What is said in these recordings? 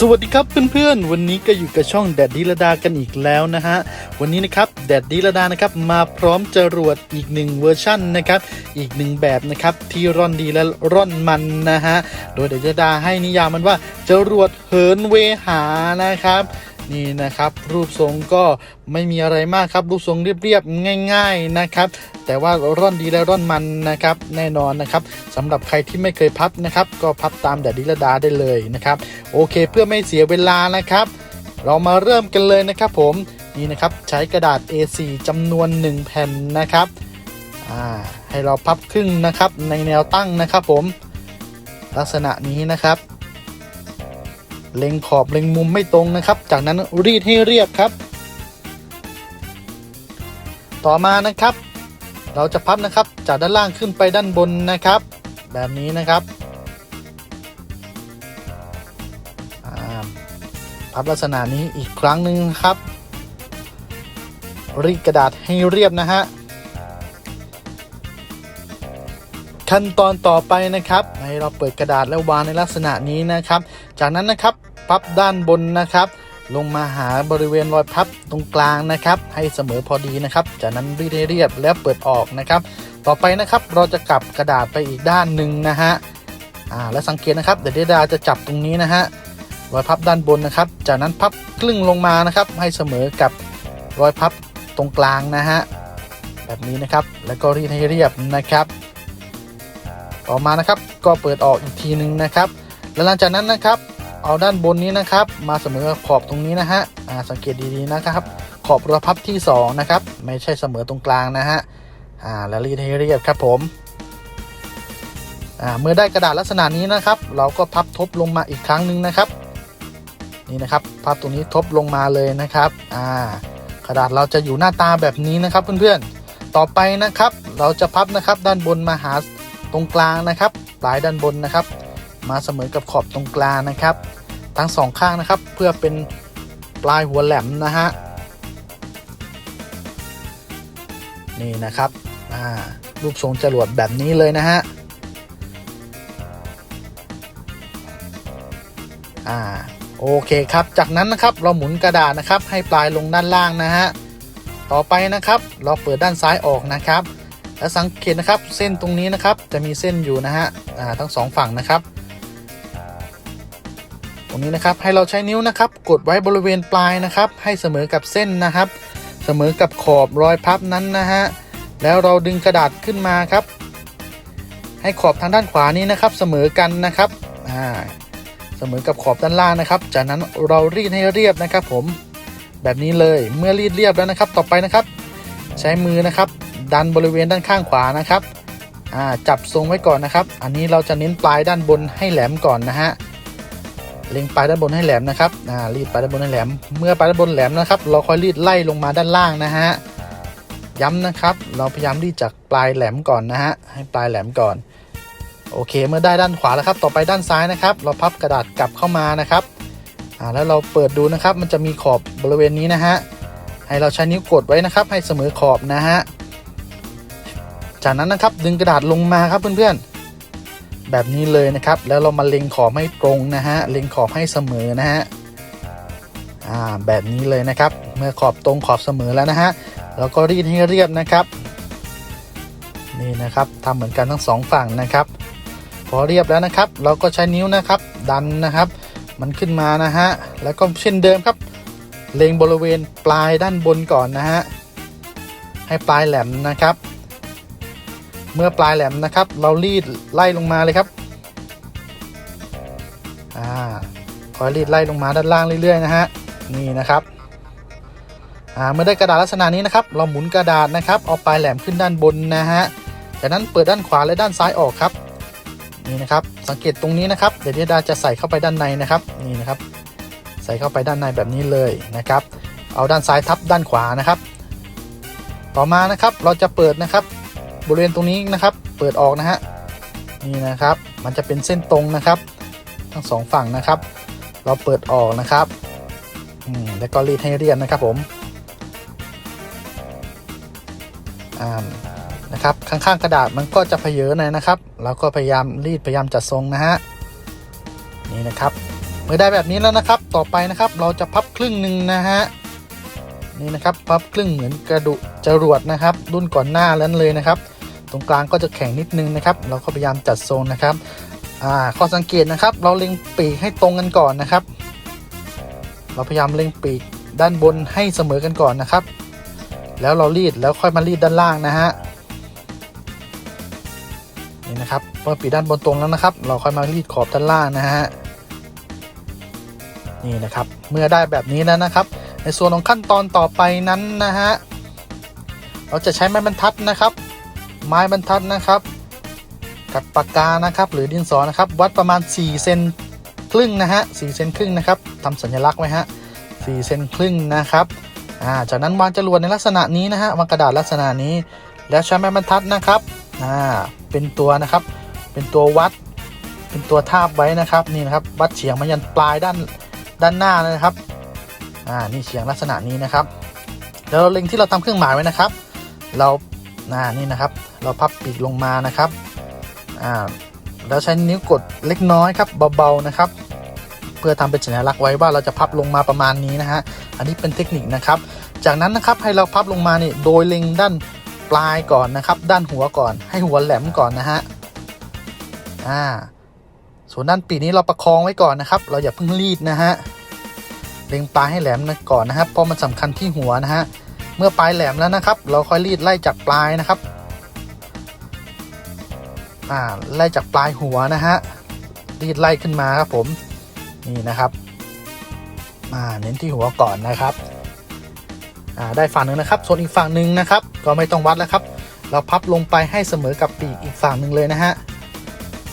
สวัสดีครับเพื่อนๆ วันนี้ก็อยู่กับช่องแดดดีละดากันอีกแล้วนะฮะ วันนี้นะครับแดดดีละดานะครับมาพร้อมจรวดอีกหนึ่งเวอร์ชั่นนะครับอีกหนึ่งแบบนะครับที่ร่อนดีและร่อนมันนะฮะ โดยแดดดีละดาให้นิยามมันว่าจรวดเหินเวหานะครับ นี่นะครับ รูปทรงก็ไม่มีอะไรมากครับ รูปทรงเรียบๆง่าย ๆนะครับ แต่ว่าร่อนดีและร่อนมันนะครับ แน่นอนนะครับสำหรับใครที่ไม่เคยพับนะครับ ก็พับตามแดดดีลดาได้เลยนะครับ โอเคเพื่อไม่เสียเวลานะครับ เรามาเริ่มกันเลยนะครับ ผมนี่นะครับใช้กระดาษ A4 จำนวน 1 แผ่นนะครับให้เราพับครึ่งนะครับในแนวตั้งนะครับ ผมลักษณะนี้นะครับ เล็งขอบเล็งมุมไม่ตรงนะครับ จากนั้นรีดให้เรียบครับ ต่อมานะครับ เราจะพับนะครับ จากด้านล่างขึ้นไปด้านบนนะครับ แบบนี้นะครับพับลักษณะนี้อีกครั้งหนึ่งครับ รีดกระดาษให้เรียบนะฮะ ขั้นตอนต่อไปนะครับ ให้เราเปิดกระดาษแล้ววางในลักษณะนี้นะครับ จากนั้นนะครับพับด้านบนนะครับ ลงมาหาบริเวณรอยพับตรงกลางนะครับ ให้เสมอพอดีนะครับ จากนั้นรีดให้เรียบแล้วเปิดออกนะครับ ต่อไปนะครับเราจะกลับกระดาษไปอีกด้านหนึ่งนะฮะอ่าและสังเกตนะครับเดี๋ยวเดดาจะจับตรงนี้นะฮะรอยพับด้านบนนะครับ จากนั้นพับครึ่งลงมานะครับ ให้เสมอกับรอยพับตรงกลางนะฮะแบบนี้นะครับแล้วก็รีดให้เรียบนะครับ ต่อมานะครับก็เปิดออกอีกทีหนึ่งนะครับแล้วหลังจากนั้นนะครับเอาด้านบนนี้นะครับ มาเสมอขอบตรงนี้นะฮะสังเกตดีๆนะครับ ขอบรอพับที่สองนะครับไม่ใช่เสมอตรงกลางนะฮะอ่าแล้วรีดให้เรียบครับผมอ่าเมื่อได้กระดาษลักษณะนี้นะครับ เราก็พับทบลงมาอีกครั้งหนึ่งนะครับ นี่นะครับพับตรงนี้ทบลงมาเลยนะครับอ่ากระดาษเราจะอยู่หน้าตาแบบนี้นะครับเพื่อนๆต่อไปนะครับ เราจะพับนะครับด้านบนมาหา ตรงกลางนะครับปลายด้านบนนะครับ มาเสมอกับขอบตรงกลางนะครับ ทั้งสองข้างนะครับเพื่อเป็นปลายหัวแหลมนะฮะนี่นะครับอ่ารูปทรงจรวดแบบนี้เลยนะฮะอ่าโอเคครับ จากนั้นนะครับเราหมุนกระดาษนะครับ ให้ปลายลงด้านล่างนะฮะ ต่อไปนะครับ เราเปิดด้านซ้ายออกนะครับ และสังเกตนะครับเส้นตรงนี้นะครับจะมีเส้นอยู่นะฮะอ่าทั้งสองฝั่งนะครับ ตรงนี้นะครับให้เราใช้นิ้วนะครับ กดไว้บริเวณปลายนะครับ ให้เสมอกับเส้นนะครับ เสมอกับขอบรอยพับนั้นนะฮะแล้วเราดึงกระดาษขึ้นมาครับ ให้ขอบทางด้านขวานี้นะครับ เสมอกันนะครับอ่าเสมอกับขอบด้านล่างนะครับ จากนั้นเรารีดให้เรียบนะครับ ผมแบบนี้เลยเมื่อรีดเรียบแล้วนะครับ ต่อไปนะครับ ใช้มือนะครับ ดันบริเวณด้านข้างขวานะครับจับทรงไว้ก่อนนะครับ อันนี้เราจะเน้นปลายด้านบนให้แหลมก่อนนะฮะเล็งปลายด้านบนให้แหลมนะครับรีดปลายด้านบนให้แหลม เมื่อปลายด้านบนแหลมนะครับ เราค่อยรีดไล่ลงมาด้านล่างนะฮะย้ำนะครับ เราพยายามรีดจากปลายแหลมก่อนนะฮะให้ปลายแหลมก่อน โอเค เมื่อได้ด้านขวาแล้วครับ ต่อไปด้านซ้ายนะครับ เราพับกระดาษกลับเข้ามานะครับแล้วเราเปิดดูนะครับ มันจะมีขอบบริเวณนี้นะฮะให้เราใช้นิ้วกดไว้นะครับ ให้เสมอขอบนะฮะ จากนั้นนะครับดึงกระดาษลงมาครับเพื่อนๆ แบบนี้เลยนะครับ แล้วเรามาเล็งขอบให้ตรงนะฮะ เล็งขอบให้เสมอนะฮะอ่าแบบนี้เลยนะครับ เมื่อขอบตรงขอบเสมอแล้วนะฮะเราก็รีดให้เรียบนะครับ นี่นะครับทำเหมือนกันทั้งสองฝั่งนะครับ พอเรียบแล้วนะครับ เราก็ใช้นิ้วนะครับ ดันนะครับ มันขึ้นมานะฮะแล้วก็เช่นเดิมครับ เล็งบริเวณปลายด้านบนก่อนนะฮะให้ปลายแหลมนะครับ เมื่อปลายแหลมนะครับ เรารีดไล่ลงมาเลยครับอ่าคอยรีดไล่ลงมาด้านล่างเรื่อยๆนะฮะนี่นะครับอ่าเมื่อได้กระดาษลักษณะนี้นะครับ เราหมุนกระดาษนะครับเอาปลายแหลมขึ้นด้านบนนะฮะจากนั้นเปิดด้านขวาและด้านซ้ายออกครับนี่นะครับสังเกตตรงนี้นะครับเดี๋ยวเดดาจะใส่เข้าไปด้านในนะครับนี่นะครับ ใส่เข้าไปด้านในแบบนี้เลยนะครับ เอาด้านซ้ายทับด้านขวานะครับ ต่อมานะครับเราจะเปิดนะครับ บริเวณตรงนี้นะครับ เปิดออกนะฮะนี่นะครับ มันจะเป็นเส้นตรงนะครับ ทั้งสองฝั่งนะครับ เราเปิดออกนะครับแล้วก็รีดให้เรียบนะครับผมอ่านะครับข้างๆกระดาษมันก็จะเพเยอหน่อยนะครับเราก็พยายามรีดพยายามจัดทรงนะฮะนี่นะครับเมื่อได้แบบนี้แล้วนะครับ ต่อไปนะครับ เราจะพับครึ่งหนึ่งนะฮะนี่นะครับพับครึ่งเหมือนกระดุจรวดนะครับ รุ่นก่อนหน้านั้นเลยนะครับ รงกลางก็จะแข็งนิดนึงนะครับ เราก็พยายามจัดทรงนะครับอ่าข้อสังเกตนะครับ เราเล็งปีกให้ตรงกันก่อนนะครับ เราพยายามเล็งปีกด้านบนให้เสมอกันก่อนนะครับ แล้วเรารีดแล้วค่อยมารีดด้านล่างนะฮะนี่นะครับเมื่อปีกด้านบนตรงแล้วนะครับ เราค่อยมารีดขอบด้านล่างนะฮะนี่นะครับ เมื่อได้แบบนี้แล้วนะครับ ในส่วนของขั้นตอนต่อไปนั้นนะฮะเราจะใช้ไม้บรรทัดนะครับ ไม้บรรทัดนะครับ กับปากกานะครับหรือดินสอนะครับ วัดประมาณ4เซนครึ่งนะฮะ4เซนครึ่งนะครับทำสัญลักษณ์ไว้ฮะ4เซนครึ่งนะครับอ่าจากนั้นวางจรวดในลักษณะนี้นะฮะวางกระดาษลักษณะนี้ แล้วใช้ไม้บรรทัดนะครับอ่าเป็นตัวนะครับ เป็นตัววัด เป็นตัวทาบไว้นะครับนี่นะครับ วัดเฉียงมายันปลายด้านด้านหน้านะครับอ่านี่เฉียงลักษณะนี้นะครับแล้วเราเล็งที่เราทำเครื่องหมายไว้นะครับ เรา อ่านี่นะครับ เราพับปีกลงมานะครับอ่าแล้วใช้นิ้วกดเล็กน้อยครับเบาๆนะครับ เพื่อทำเป็นสัญลักษณ์ไว้ว่าเราจะพับลงมาประมาณนี้นะฮะอันนี้เป็นเทคนิคนะครับ จากนั้นนะครับให้เราพับลงมานี่โดยเล็งด้านปลายก่อนนะครับ ด้านหัวก่อน ให้หัวแหลมก่อนนะฮะอ่าส่วนด้านปีกนี้เราประคองไว้ก่อนนะครับ เราอย่าเพิ่งรีดนะฮะเล็งปลายให้แหลมนะก่อนนะครับเพราะมันสำคัญที่หัวนะฮะ เมื่อปลายแหลมแล้วนะครับ เราค่อยรีดไล่จากปลายนะครับอ่าไล่จากปลายหัวนะฮะรีดไล่ขึ้นมาครับผมนี่นะครับอ่าเน้นที่หัวก่อนนะครับอ่าได้ฝั่งหนึ่งนะครับ ส่วนอีกฝั่งหนึ่งนะครับ ก็ไม่ต้องวัดแล้วครับ เราพับลงไปให้เสมอกับปีกอีกฝั่งหนึ่งเลยนะฮะ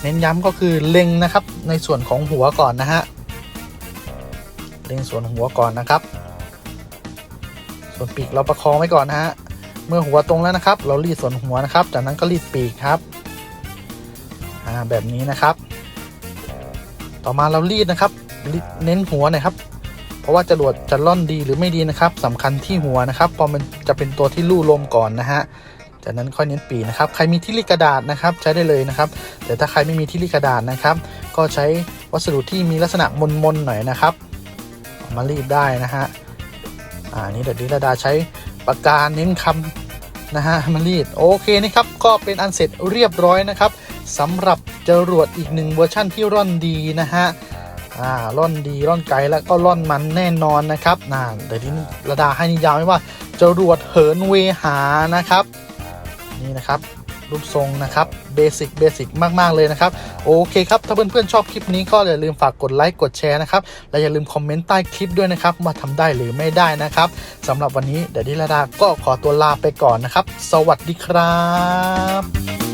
เน้นย้ำก็คือเล็งนะครับในส่วนของหัวก่อนนะฮะเล็งส่วนหัวก่อนนะครับ ส่วนปีกเราประคองไว้ก่อนนะฮะ เมื่อหัวตรงแล้วนะครับ เรารีดส่วนหัวนะครับ จากนั้นก็รีดปีกครับอ่าแบบนี้นะครับ ต่อมาเรารีดนะครับรีดเน้นหัวหน่อยครับ เพราะว่าจรวดจะล่อนดีหรือไม่ดีนะครับสำคัญที่หัวนะครับเพอมันจะเป็นตัวที่ลู่ลมก่อนนะฮะจากนั้นค่อยเน้นปีกนะครับ ใครมีที่รีดกระดาษนะครับ ใช้ได้เลยนะครับ แต่ถ้าใครไม่มีที่รีดกระดาษนะครับ ก็ใช้วัสดุที่มีลักษณะมนๆหน่อยนะครับมารีดได้นะฮะ อ่านี่เดี๋ยวดิลดาใช้ปากกาเน้นคำนะฮะมารีดโอเคนะครับก็เป็นอันเสร็จเรียบร้อยนะครับสำหรับจรวดอีกหนึ่งเวอร์ชั่นที่ร่อนดีนะฮะอ่าร่อนดีร่อนไกลแล้วก็ร่อนมันแน่นอนนะครับน่าเดี๋ยวนี้ระดาให้นิยามไว้ว่าจรวดเหินเวหานะครับ นี่นะครับ รูปทรงนะครับเบสิกเบสิกมาก ๆ เลยนะครับ โอเคครับ ถ้าเพื่อนๆชอบคลิปนี้ก็อย่าลืมฝากกดไลค์กดแชร์นะครับ และอย่าลืมคอมเมนต์ใต้คลิปด้วยนะครับ ว่าทำได้หรือไม่ได้นะครับสำหรับวันนี้เดี๋ยวดิลดาก็ขอตัวลาไปก่อนนะครับ สวัสดีครับ